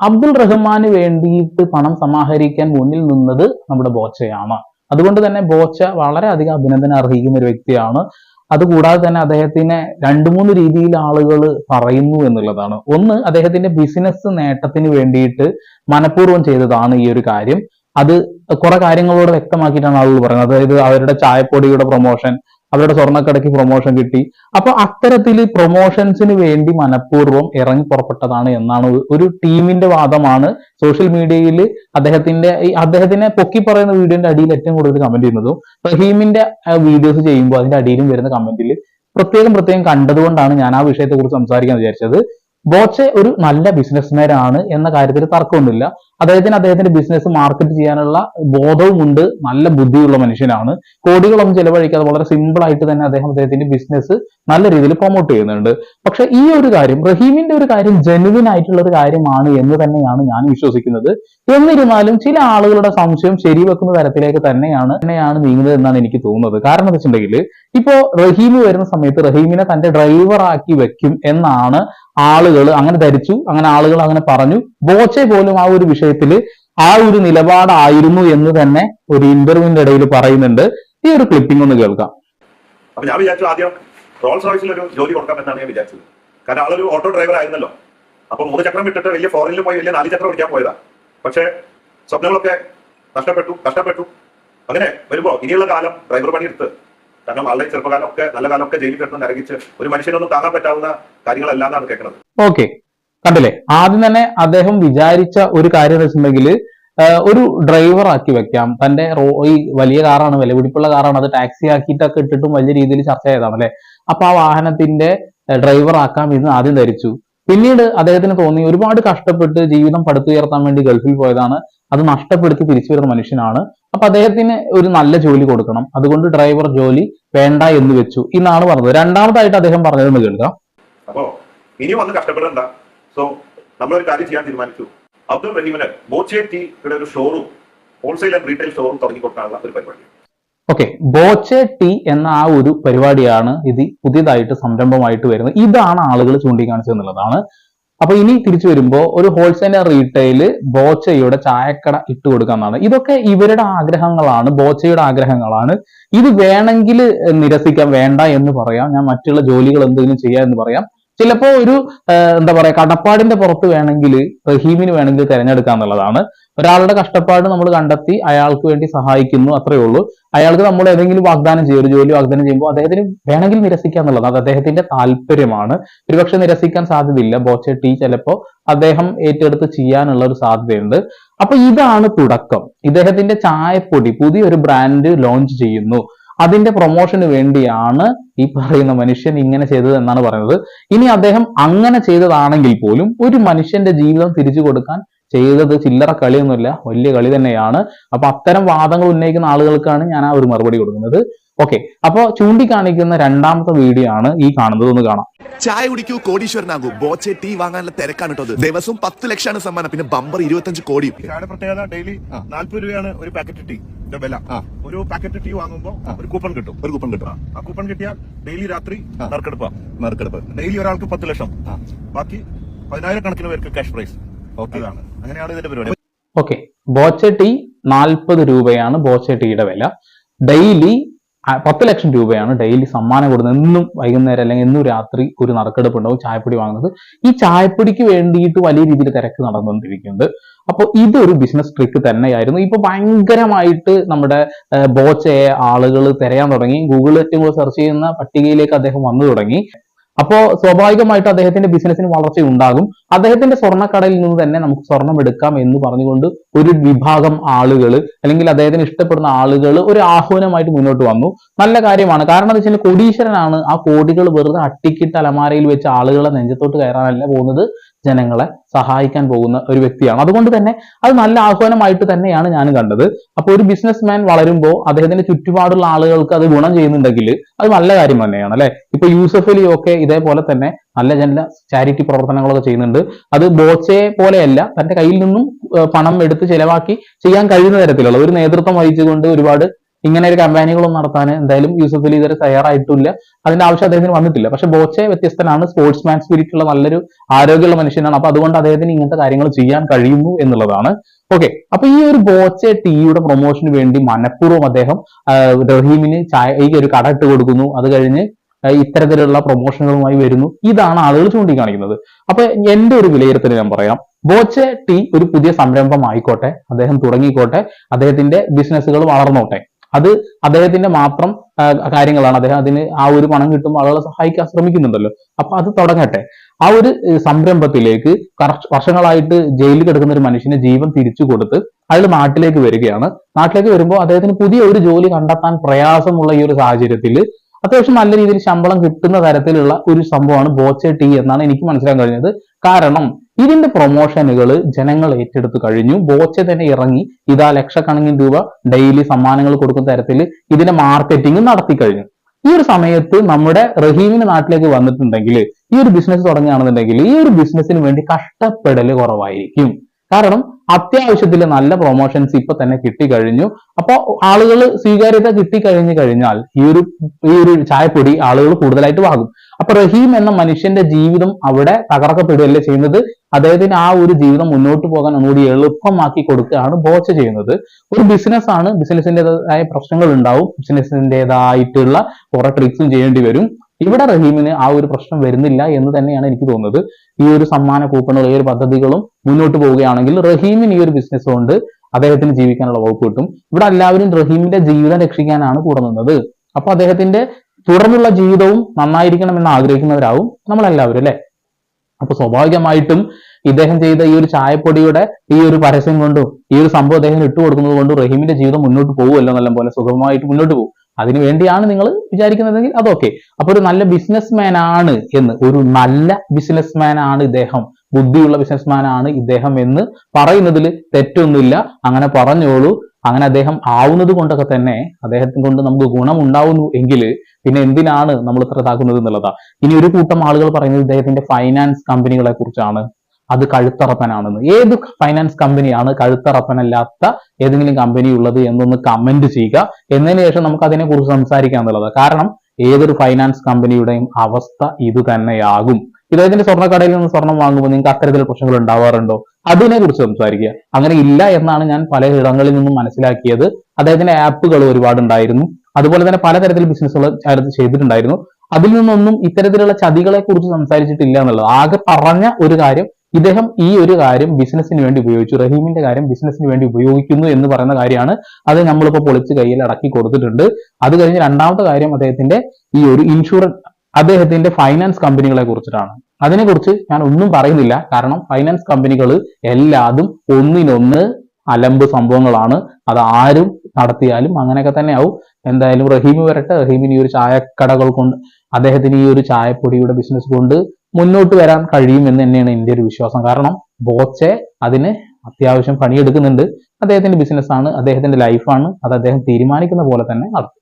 അബ്ദുൾ റഹ്മാന് വേണ്ടിയിട്ട് പണം സമാഹരിക്കാൻ മുന്നിൽ നിന്നത് നമ്മുടെ ബോച്ചയാണ്. അതുകൊണ്ട് തന്നെ ബോച്ച വളരെ അധികം അഭിനന്ദനം അർഹിക്കുന്ന ഒരു വ്യക്തിയാണ്. അതുകൂടാതെ തന്നെ അദ്ദേഹത്തിനെ രണ്ടു മൂന്ന് രീതിയിൽ ആളുകൾ പറയുന്നു എന്നുള്ളതാണ്. ഒന്ന് അദ്ദേഹത്തിന്റെ ബിസിനസ് നേട്ടത്തിന് വേണ്ടിയിട്ട് മനഃപൂർവം ചെയ്തതാണ് ഈ ഒരു കാര്യം. അത് കുറെ കാര്യങ്ങളോട് വ്യക്തമാക്കിയിട്ടാണ് ആളുകൾ പറയുന്നത്. അതായത് അവരുടെ ചായപ്പൊടിയുടെ പ്രൊമോഷൻ അവരുടെ സ്വർണക്കടയ്ക്ക് പ്രൊമോഷൻ കിട്ടി. അപ്പൊ അത്തരത്തിൽ പ്രൊമോഷൻസിന് വേണ്ടി മനഃപൂർവം ഇറങ്ങി പുറപ്പെട്ടതാണ് എന്നാണ് ഒരു ടീമിന്റെ വാദമാണ് സോഷ്യൽ മീഡിയയിൽ അദ്ദേഹത്തിന്റെ ഈ അദ്ദേഹത്തിനെ പൊക്കി പറയുന്ന വീഡിയോന്റെ അടിയിൽ ഏറ്റവും കൂടുതൽ കമന്റ് ചെയ്യുന്നതും റഹീമിന്റെ വീഡിയോസ് ചെയ്യുമ്പോൾ അതിന്റെ അടിയിലും വരുന്ന കമന്റിൽ പ്രത്യേകം പ്രത്യേകം കണ്ടതുകൊണ്ടാണ് ഞാൻ ആ വിഷയത്തെക്കുറിച്ച് സംസാരിക്കാൻ വിചാരിച്ചത്. ബോച്ചെ ഒരു നല്ല ബിസിനസ്മാൻ ആണ് എന്ന കാര്യത്തിൽ തർക്കമൊന്നുമില്ല. അദ്ദേഹത്തിന് അദ്ദേഹത്തിന്റെ ബിസിനസ് മാർക്കറ്റ് ചെയ്യാനുള്ള ബോധവുമുണ്ട് നല്ല ബുദ്ധിയുള്ള മനുഷ്യനാണ്. കോടികളൊന്നും ചെലവഴിക്കാതെ വളരെ സിമ്പിൾ ആയിട്ട് തന്നെ അദ്ദേഹം അദ്ദേഹത്തിന്റെ ബിസിനസ് നല്ല രീതിയിൽ പ്രൊമോട്ട് ചെയ്യുന്നുണ്ട്. പക്ഷെ ഈ ഒരു കാര്യം റഹീമിന്റെ ഒരു കാര്യം ജെനുവിൻ ആയിട്ടുള്ള ഒരു കാര്യമാണ് എന്ന് തന്നെയാണ് ഞാൻ വിശ്വസിക്കുന്നത്. എന്നിരുന്നാലും ചില ആളുകളുടെ സംശയം ശരിവെക്കുന്ന തരത്തിലേക്ക് തന്നെയാണ് തന്നെയാണ് നീങ്ങുന്നത് എന്നാണ് എനിക്ക് തോന്നുന്നത്. കാരണം എന്താ വെച്ചിട്ടുണ്ടെങ്കിൽ ഇപ്പോ റഹീം വരുന്ന സമയത്ത് റഹീമിനെ തന്റെ ഡ്രൈവറാക്കി വെക്കും എന്നാണ് ആളുകൾ അങ്ങനെ ധരിച്ചു അങ്ങനെ ആളുകൾ അങ്ങനെ പറഞ്ഞു. ബോച്ചെ പോലും ആ ഒരു വിഷയത്തിൽ ആ ഒരു നിലപാടായിരുന്നു എന്ന് തന്നെ ഒരു ഇന്റർവ്യൂവിന്റെ ഇടയിൽ പറയുന്നുണ്ട്. ഈ ഒരു ക്ലിപ്പിംഗ് ഒന്ന് കേൾക്കാം. അപ്പൊ ഞാൻ വിചാരിച്ചു ആദ്യം റോൾസ് റോയ്സിൽ ഒരു ജോലി കൊടുക്കാം എന്നാണ് ഞാൻ വിചാരിച്ചത്. കാരണം ആളൊരു ഓട്ടോ ഡ്രൈവർ ആയിരുന്നല്ലോ. അപ്പൊ മൂന്ന് ചക്രം വിട്ടിട്ട് വലിയ ഫോറിനിൽ പോയി വലിയ നാല് ചക്രം ഓടിക്കാൻ പോയതാ. പക്ഷേ സ്വപ്നങ്ങളൊക്കെ നഷ്ടപ്പെട്ടു കഷ്ടപ്പെട്ടു അങ്ങനെ വരുമ്പോ ഇനിയുള്ള കാലം ഡ്രൈവർ പണി എടുത്ത് കാരണം വളരെ ചെറുപ്പകാലം ഒക്കെ നല്ല കാലമൊക്കെ ജയിലിൽ കിടന്ന് നരകിച്ച് ഒരു മനുഷ്യനൊന്നും താങ്ങാൻ പറ്റാവുന്ന കാര്യങ്ങളല്ല എന്നാണ് കേൾക്കുന്നത്. ഓക്കെ. കണ്ടില്ലേ? ആദ്യം തന്നെ അദ്ദേഹം വിചാരിച്ച ഒരു കാര്യം വെച്ചിട്ടുണ്ടെങ്കിൽ ഒരു ഡ്രൈവർ ആക്കി വെക്കാം. തന്റെ റോ ഈ വലിയ കാറാണ് വിലപിടിപ്പുള്ള കാറാണ് അത് ടാക്സി ആക്കിയിട്ടൊക്കെ ഇട്ടിട്ടും വലിയ രീതിയിൽ ചർച്ച ചെയ്തതാണ് അല്ലെ? അപ്പൊ ആ വാഹനത്തിന്റെ ഡ്രൈവർ ആക്കാം എന്ന് ആദ്യം ധരിച്ചു. പിന്നീട് അദ്ദേഹത്തിന് തോന്നി ഒരുപാട് കഷ്ടപ്പെട്ട് ജീവിതം പടുത്തുയർത്താൻ വേണ്ടി ഗൾഫിൽ പോയതാണ്. അത് നഷ്ടപ്പെടുത്തി തിരിച്ചു വരുന്ന മനുഷ്യനാണ്. അപ്പൊ അദ്ദേഹത്തിന് ഒരു നല്ല ജോലി കൊടുക്കണം. അതുകൊണ്ട് ഡ്രൈവർ ജോലി വേണ്ട എന്ന് വെച്ചു എന്നാണ് പറഞ്ഞത്. രണ്ടാമതായിട്ട് അദ്ദേഹം പറഞ്ഞതെന്ന് കേൾക്കാം. അപ്പോ ഇനി വന്ന് കഷ്ടപ്പെടണ്ട. സോ നമ്മളൊരു കാര്യം ചെയ്യാൻ തീരുമാനിച്ചു. അബ്ദുൾ റഹീമിന് ബോച്ചെ ടീയുടെ ഒരു showroom wholesale and retail showroom തുടങ്ങി കൊടുക്കാനുള്ള ഒരു പരിപാടി. ഓക്കെ ബോച്ചെ ടീ എന്ന ആ ഒരു പരിപാടിയാണ് ഇത് പുതിയതായിട്ട് സംരംഭമായിട്ട് വരുന്നത്. ഇതാണ് ആളുകൾ ചൂണ്ടിക്കാണിച്ചത് എന്നുള്ളതാണ് അപ്പൊ ഇനി തിരിച്ചു വരുമ്പോൾ ഒരു ഹോൾസെയിൽ റീറ്റെയിൽ ബോച്ചയുടെ ചായക്കട ഇട്ട് കൊടുക്കാന്നാണ്. ഇതൊക്കെ ഇവരുടെ ആഗ്രഹങ്ങളാണ് ബോച്ചയുടെ ആഗ്രഹങ്ങളാണ്. ഇത് വേണമെങ്കിൽ നിരസിക്കാം വേണ്ട എന്ന് പറയാം. ഞാൻ മറ്റുള്ള ജോലികൾ എന്തെങ്കിലും ചെയ്യാം എന്ന് പറയാം. ചിലപ്പോ ഒരു എന്താ പറയാ കടപ്പാടിന്റെ പുറത്ത് വേണമെങ്കിൽ റഹീമിന് വേണമെങ്കിൽ തിരഞ്ഞെടുക്കാം എന്നുള്ളതാണ്. ഒരാളുടെ കഷ്ടപ്പാട് നമ്മൾ കണ്ടെത്തി അയാൾക്ക് വേണ്ടി സഹായിക്കുന്നു അത്രയേ ഉള്ളൂ. അയാൾക്ക് നമ്മൾ ഏതെങ്കിലും വാഗ്ദാനം ചെയ്യും ഒരു ജോലി വാഗ്ദാനം ചെയ്യുമ്പോൾ അദ്ദേഹത്തിന് വേണമെങ്കിൽ നിരസിക്കാം എന്നുള്ളത് അത് അദ്ദേഹത്തിന്റെ താല്പര്യമാണ്. ഒരുപക്ഷെ നിരസിക്കാൻ സാധ്യതയില്ല. ബോച്ചെ ടീ ചിലപ്പോൾ അദ്ദേഹം ഏറ്റെടുത്ത് ചെയ്യാനുള്ള ഒരു സാധ്യതയുണ്ട്. അപ്പൊ ഇതാണ് തുടക്കം. ഇദ്ദേഹത്തിന്റെ ചായപ്പൊടി പുതിയൊരു ബ്രാൻഡ് ലോഞ്ച് ചെയ്യുന്നു. അതിന്റെ പ്രൊമോഷന് വേണ്ടിയാണ് ഈ പറയുന്ന മനുഷ്യൻ ഇങ്ങനെ ചെയ്തത് എന്നാണ് പറയുന്നത്. ഇനി അദ്ദേഹം അങ്ങനെ ചെയ്തതാണെങ്കിൽ പോലും ഒരു മനുഷ്യന്റെ ജീവിതം തിരിച്ചു കൊടുക്കാൻ ചെയ്തത് ചില്ലറ കളിയൊന്നുമില്ല വലിയ കളി തന്നെയാണ്. അപ്പൊ അത്തരം വാദങ്ങൾ ഉന്നയിക്കുന്ന ആളുകൾക്കാണ് ഞാൻ ആ ഒരു മറുപടി കൊടുക്കുന്നത്. ഓക്കെ അപ്പൊ ചൂണ്ടിക്കാണിക്കുന്ന രണ്ടാമത്തെ വീഡിയോ ആണ് ഈ കാണുന്നത്. ഒന്ന് കാണാം. ചായ കുടിക്കൂ കോടീശ്വരനാകൂ. ബോച്ചെ ടീ വാങ്ങാനുള്ള തിരക്കാണ് കേട്ടോ ദിവസം ദിവസവും പത്ത് ലക്ഷമാണ് സമ്മാനം. പിന്നെ ബമ്പർ ഇരുപത്തഞ്ച് കോടി. പ്രത്യേകത ഡെയിലി നാല്പത് രൂപയാണ് ഒരു പാക്കറ്റ് ടീ. വില. ഒരു പാക്കറ്റ് ടീ വാങ്ങുമ്പോൾ ഒരു കൂപ്പൺ കിട്ടും. ഒരു കൂപ്പൺ കിട്ടും. ആ കൂപ്പൺ കിട്ടിയാൽ ഡെയിലി രാത്രി നറുക്കെടുപ്പ്. നറുക്കെടുപ്പ്. ഡെയിലി ഒരാൾക്ക് പത്ത് ലക്ഷം. ബാക്കി പതിനായിരക്കണക്കിന് പേർക്ക് ക്യാഷ് പ്രൈസ് അതാണ്. അങ്ങനെയാണ് ഇതിന്റെ പരിപാടി. ഓക്കെ. നാൽപ്പത് രൂപയാണ് ബോച്ച ടീയുടെ വില. ഡെയിലി പത്ത് ലക്ഷം രൂപയാണ് ഡെയിലി സമ്മാനം കൊടുക്കുന്നത്. എന്നും വൈകുന്നേരം അല്ലെങ്കിൽ എന്നും രാത്രി ഒരു നറുക്കെടുപ്പ് ഉണ്ടാവും ചായപ്പൊടി വാങ്ങുന്നത്. ഈ ചായപ്പൊടിക്ക് വേണ്ടിയിട്ട് വലിയ രീതിയിൽ തിരക്ക് നടന്നുകൊണ്ടിരിക്കുന്നുണ്ട്. അപ്പോൾ ഇതൊരു ബിസിനസ് ട്രിക്ക് തന്നെയായിരുന്നു. ഇപ്പൊ ഭയങ്കരമായിട്ട് നമ്മുടെ ബോച്ചയെ ആളുകൾ തിരയാൻ തുടങ്ങി. ഗൂഗിൾ ഏറ്റവും കൂടുതൽ സെർച്ച് ചെയ്യുന്ന പട്ടികയിലേക്ക് അദ്ദേഹം വന്നു തുടങ്ങി. അപ്പോ സ്വാഭാവികമായിട്ട് അദ്ദേഹത്തിന്റെ ബിസിനസ്സിന് വളർച്ച ഉണ്ടാകും. അദ്ദേഹത്തിന്റെ സ്വർണക്കടയിൽ നിന്ന് തന്നെ നമുക്ക് സ്വർണം എടുക്കാം എന്ന് പറഞ്ഞുകൊണ്ട് ഒരു വിഭാഗം ആളുകൾ അല്ലെങ്കിൽ അദ്ദേഹത്തിന് ഇഷ്ടപ്പെടുന്ന ആളുകൾ ഒരു ആഹ്വാനമായിട്ട് മുന്നോട്ട് വന്നു. നല്ല കാര്യമാണ്. കാരണം എന്താ വെച്ചാൽ കോടീശ്വരനാണ് ആ കോടികൾ വെറുതെ അട്ടിക്കിട്ട് അലമാരയിൽ വെച്ച് ആളുകളെ നെഞ്ചത്തോട്ട് കയറാനല്ല പോകുന്നത്. ജനങ്ങളെ സഹായിക്കാൻ പോകുന്ന ഒരു വ്യക്തിയാണ്. അതുകൊണ്ട് തന്നെ അത് നല്ല ആഹ്വാനമായിട്ട് തന്നെയാണ് ഞാൻ കണ്ടത്. അപ്പോൾ ഒരു ബിസിനസ് മാൻ വളരുമ്പോൾ അദ്ദേഹത്തിന്റെ ചുറ്റുപാടുള്ള ആളുകൾക്ക് അത് ഗുണം ചെയ്യുന്നുണ്ടെങ്കിൽ അത് നല്ല കാര്യം തന്നെയാണ് അല്ലെ? ഇപ്പൊ യൂസഫ് അലി ഒക്കെ ഇതേപോലെ തന്നെ നല്ല നല്ല ചാരിറ്റി പ്രവർത്തനങ്ങളൊക്കെ ചെയ്യുന്നുണ്ട്. അത് ബോച്ചയെ പോലെയല്ല തന്റെ കയ്യിൽ നിന്നും പണം എടുത്ത് ചെലവാക്കി ചെയ്യാൻ കഴിയുന്ന തരത്തിലുള്ള ഒരു നേതൃത്വം വഹിച്ചുകൊണ്ട് ഒരുപാട് ഇങ്ങനെ ഒരു കമ്പാനികളൊന്നും നടത്താൻ എന്തായാലും യൂസഫ് അലി ഇതുവരെ തയ്യാറായിട്ടില്ല. അതിന്റെ ആവശ്യം അദ്ദേഹത്തിന് വന്നിട്ടില്ല. പക്ഷെ ബോച്ചെ വ്യത്യസ്തനാണ്. സ്പോർട്സ് മാൻ സ്പിരിറ്റ് ഉള്ള നല്ലൊരു ആരോഗ്യമുള്ള മനുഷ്യനാണ്. അപ്പൊ അതുകൊണ്ട് അദ്ദേഹത്തിന് ഇങ്ങനത്തെ കാര്യങ്ങൾ ചെയ്യാൻ കഴിയുന്നു എന്നുള്ളതാണ്. ഓക്കെ അപ്പൊ ഈ ഒരു ബോച്ചെ ടീയുടെ പ്രൊമോഷന് വേണ്ടി മനഃപൂർവം അദ്ദേഹം റഹീമിന് ചായ ഈ ഒരു കട ഇട്ട് കൊടുക്കുന്നു. അത് കഴിഞ്ഞ് ഇത്തരത്തിലുള്ള പ്രൊമോഷനുകളുമായി വരുന്നു. ഇതാണ് ആളുകൾ ചൂണ്ടിക്കാണിക്കുന്നത്. അപ്പൊ എന്റെ ഒരു വിലയിരുത്തൽ ഞാൻ പറയാം. ബോച്ചെ ടീ ഒരു പുതിയ സംരംഭം ആയിക്കോട്ടെ അദ്ദേഹം തുടങ്ങിക്കോട്ടെ. അദ്ദേഹത്തിന്റെ ബിസിനസ്സുകൾ വളർന്നോട്ടെ. അത് അദ്ദേഹത്തിന്റെ മാത്രം കാര്യങ്ങളാണ്. അദ്ദേഹം അതിന് ആ ഒരു പണം കിട്ടുമ്പോൾ ആളുകളെ സഹായിക്കാൻ ശ്രമിക്കുന്നുണ്ടല്ലോ. അപ്പൊ അത് തുടങ്ങട്ടെ. ആ ഒരു സംരംഭത്തിലേക്ക് വർഷങ്ങളായിട്ട് ജയിലിൽ കിടക്കുന്ന ഒരു മനുഷ്യനെ ജീവൻ തിരിച്ചു കൊടുത്ത് അയാൾ നാട്ടിലേക്ക് വരികയാണ്. നാട്ടിലേക്ക് വരുമ്പോൾ അദ്ദേഹത്തിന് പുതിയ ഒരു ജോലി കണ്ടെത്താൻ പ്രയാസമുള്ള ഈ ഒരു സാഹചര്യത്തിൽ അത്യാവശ്യം നല്ല രീതിയിൽ ശമ്പളം കിട്ടുന്ന തരത്തിലുള്ള ഒരു സംഭവമാണ് ബോച്ചെ ടീ എന്നാണ് എനിക്ക് മനസ്സിലാക്കാൻ കഴിഞ്ഞത്. കാരണം ഇതിന്റെ പ്രൊമോഷനുകൾ ജനങ്ങൾ ഏറ്റെടുത്തു കഴിഞ്ഞു. ബോച്ചെ തന്നെ ഇറങ്ങി. ഇതാ ലക്ഷക്കണക്കിന് രൂപ ഡെയിലി സമ്മാനങ്ങൾ കൊടുക്കുന്ന തരത്തിൽ ഇതിന്റെ മാർക്കറ്റിംഗ് നടത്തി കഴിഞ്ഞു. ഈ ഒരു സമയത്ത് നമ്മുടെ റഹീമിന് നാട്ടിലേക്ക് വന്നിട്ടുണ്ടെങ്കിൽ ഈ ഒരു ബിസിനസ് തുടങ്ങുകയാണെന്നുണ്ടെങ്കിൽ ഈ ഒരു ബിസിനസ്സിന് വേണ്ടി കഷ്ടപ്പെടൽ കുറവായിരിക്കും. കാരണം അത്യാവശ്യത്തിൽ നല്ല പ്രൊമോഷൻസ് ഇപ്പൊ തന്നെ കിട്ടിക്കഴിഞ്ഞു അപ്പൊ ആളുകൾ സ്വീകാര്യത കിട്ടിക്കഴിഞ്ഞു കഴിഞ്ഞാൽ ഈ ഒരു ഈ ഒരു ചായപ്പൊടി ആളുകൾ കൂടുതലായിട്ട് വാങ്ങും. അപ്പൊ റഹീം എന്ന മനുഷ്യന്റെ ജീവിതം അവിടെ തകർക്കപ്പെടുകയല്ലേ ചെയ്യുന്നത്? അദ്ദേഹത്തിന് ആ ഒരു ജീവിതം മുന്നോട്ട് പോകാൻ ഒന്നുകൂടി എളുപ്പമാക്കി കൊടുക്കുകയാണ് ബോച്ച ചെയ്യുന്നത്. ഒരു ബിസിനസ് ആണ്. ബിസിനസിന്റെതായ പ്രശ്നങ്ങൾ ഉണ്ടാവും. ബിസിനസിന്റെതായിട്ടുള്ള കുറെ ട്രിക്സും ചെയ്യേണ്ടി വരും. ഇവിടെ റഹീമിന് ആ ഒരു പ്രശ്നം വരുന്നില്ല എന്ന് തന്നെയാണ് എനിക്ക് തോന്നുന്നത്. ഈ ഒരു സമ്മാന കൂപ്പണുകൾ ഈ ഒരു പദ്ധതികളും മുന്നോട്ട് പോവുകയാണെങ്കിൽ റഹീമിന് ഈ ഒരു ബിസിനസ് കൊണ്ട് അദ്ദേഹത്തിന് ജീവിക്കാനുള്ള വകുപ്പ് കിട്ടും. ഇവിടെ എല്ലാവരും റഹീമിന്റെ ജീവിതം രക്ഷിക്കാനാണ് കൂടെ നിന്നത്. അപ്പൊ അദ്ദേഹത്തിന്റെ തുടർന്നുള്ള ജീവിതവും നന്നായിരിക്കണം എന്ന് ആഗ്രഹിക്കുന്നവരാവും നമ്മളെല്ലാവരും അല്ലെ? അപ്പൊ സ്വാഭാവികമായിട്ടും ഇദ്ദേഹം ചെയ്ത ഈ ഒരു ചായപ്പൊടിയുടെ ഈ ഒരു പരസ്യം കൊണ്ടും ഈ ഒരു സംഭവം അദ്ദേഹം ഇട്ടു കൊടുക്കുന്നത് കൊണ്ടും റഹീമിന്റെ ജീവിതം മുന്നോട്ട് പോകുമല്ലോ നല്ല പോലെ സുഗമമായിട്ട് മുന്നോട്ട് പോകും. അതിനു വേണ്ടിയാണ് നിങ്ങൾ വിചാരിക്കുന്നതെങ്കിൽ അതൊക്കെ അപ്പൊ ഒരു നല്ല ബിസിനസ്മാൻ ആണ് എന്ന് ഒരു നല്ല ബിസിനസ്മാൻ ആണ് ഇദ്ദേഹം. ബുദ്ധിയുള്ള ബിസിനസ്മാൻ ആണ് ഇദ്ദേഹം എന്ന് പറയുന്നതിൽ തെറ്റൊന്നുമില്ല. അങ്ങനെ പറഞ്ഞോളൂ. അങ്ങനെ അദ്ദേഹം ആവുന്നത് കൊണ്ടൊക്കെ തന്നെ അദ്ദേഹത്തിന് കൊണ്ട് നമുക്ക് ഗുണം ഉണ്ടാവുന്നു എങ്കിൽ പിന്നെ എന്തിനാണ് നമ്മൾ ഇത്ര ഇതാക്കുന്നത് എന്നുള്ളതാ. ഇനി ഒരു കൂട്ടം ആളുകൾ പറയുന്നത് ഇദ്ദേഹത്തിന്റെ ഫൈനാൻസ് കമ്പനികളെ കുറിച്ചാണ്. അത് കഴുത്തറപ്പനാണെന്ന്. ഏത് ഫൈനാൻസ് കമ്പനിയാണ് കഴുത്തറപ്പനല്ലാത്ത ഏതെങ്കിലും കമ്പനി ഉള്ളത് എന്നൊന്ന് കമന്റ് ചെയ്യുക. എന്നതിന് ശേഷം നമുക്ക് അതിനെ കുറിച്ച് സംസാരിക്കാം എന്നുള്ളതാണ് കാരണം ഏതൊരു ഫൈനാൻസ് കമ്പനിയുടെയും അവസ്ഥ ഇത് തന്നെയാകും. ഇദ്ദേഹത്തിന്റെ സ്വർണക്കടയിൽ നിന്ന് സ്വർണം വാങ്ങുമ്പോൾ നിങ്ങൾക്ക് അത്തരത്തിൽ പ്രശ്നങ്ങൾ ഉണ്ടാവാറുണ്ടോ? അതിനെ കുറിച്ച് സംസാരിക്കുക. അങ്ങനെ ഇല്ല എന്നാണ് ഞാൻ പല ഇടങ്ങളിൽ നിന്നും മനസ്സിലാക്കിയത്. അദ്ദേഹത്തിന്റെ ആപ്പുകൾ ഒരുപാട് ഉണ്ടായിരുന്നു. അതുപോലെ തന്നെ പലതരത്തിൽ ബിസിനസ്സുകൾ ചെയ്തിട്ടുണ്ടായിരുന്നു. അതിൽ നിന്നൊന്നും ഇത്തരത്തിലുള്ള ചതികളെ കുറിച്ച് സംസാരിച്ചിട്ടില്ല എന്നുള്ളത്. ആകെ പറഞ്ഞ ഒരു കാര്യം ഇദ്ദേഹം ഈ ഒരു കാര്യം ബിസിനസ്സിന് വേണ്ടി ഉപയോഗിച്ചു. റഹീമിന്റെ കാര്യം ബിസിനസ്സിന് വേണ്ടി ഉപയോഗിക്കുന്നു എന്ന് പറയുന്ന കാര്യമാണ് അത് നമ്മളിപ്പോൾ പൊളിച്ച് കയ്യിൽ അടക്കി കൊടുത്തിട്ടുണ്ട്. അത് കഴിഞ്ഞ് രണ്ടാമത്തെ കാര്യം അദ്ദേഹത്തിന്റെ ഈ ഒരു ഇൻഷുറൻസ് അദ്ദേഹത്തിന്റെ ഫൈനാൻസ് കമ്പനികളെ കുറിച്ചിട്ടാണ്. അതിനെക്കുറിച്ച് ഞാൻ ഒന്നും പറയുന്നില്ല. കാരണം ഫൈനാൻസ് കമ്പനികൾ എല്ലാതും ഒന്നിനൊന്ന് അലമ്പ് സംഭവങ്ങളാണ്. അത് ആരും നടത്തിയാലും അങ്ങനെയൊക്കെ തന്നെ ആവും. എന്തായാലും റഹീം വരട്ടെ. റഹീമിന് ഈ ഒരു ചായക്കടകൾ കൊണ്ട് അദ്ദേഹത്തിന് ഈ ഒരു ചായപ്പൊടിയുടെ ബിസിനസ് കൊണ്ട് മുന്നോട്ട് വരാൻ കഴിയുമെന്ന് തന്നെയാണ് എന്റെ ഒരു വിശ്വാസം. കാരണം ബോച്ചെ അതിന് അത്യാവശ്യം പണിയെടുക്കുന്നുണ്ട്. അദ്ദേഹത്തിന്റെ ബിസിനസ്സാണ് അദ്ദേഹത്തിന്റെ ലൈഫാണ് അത് അദ്ദേഹം തീരുമാനിക്കുന്ന പോലെ തന്നെ നടത്തും.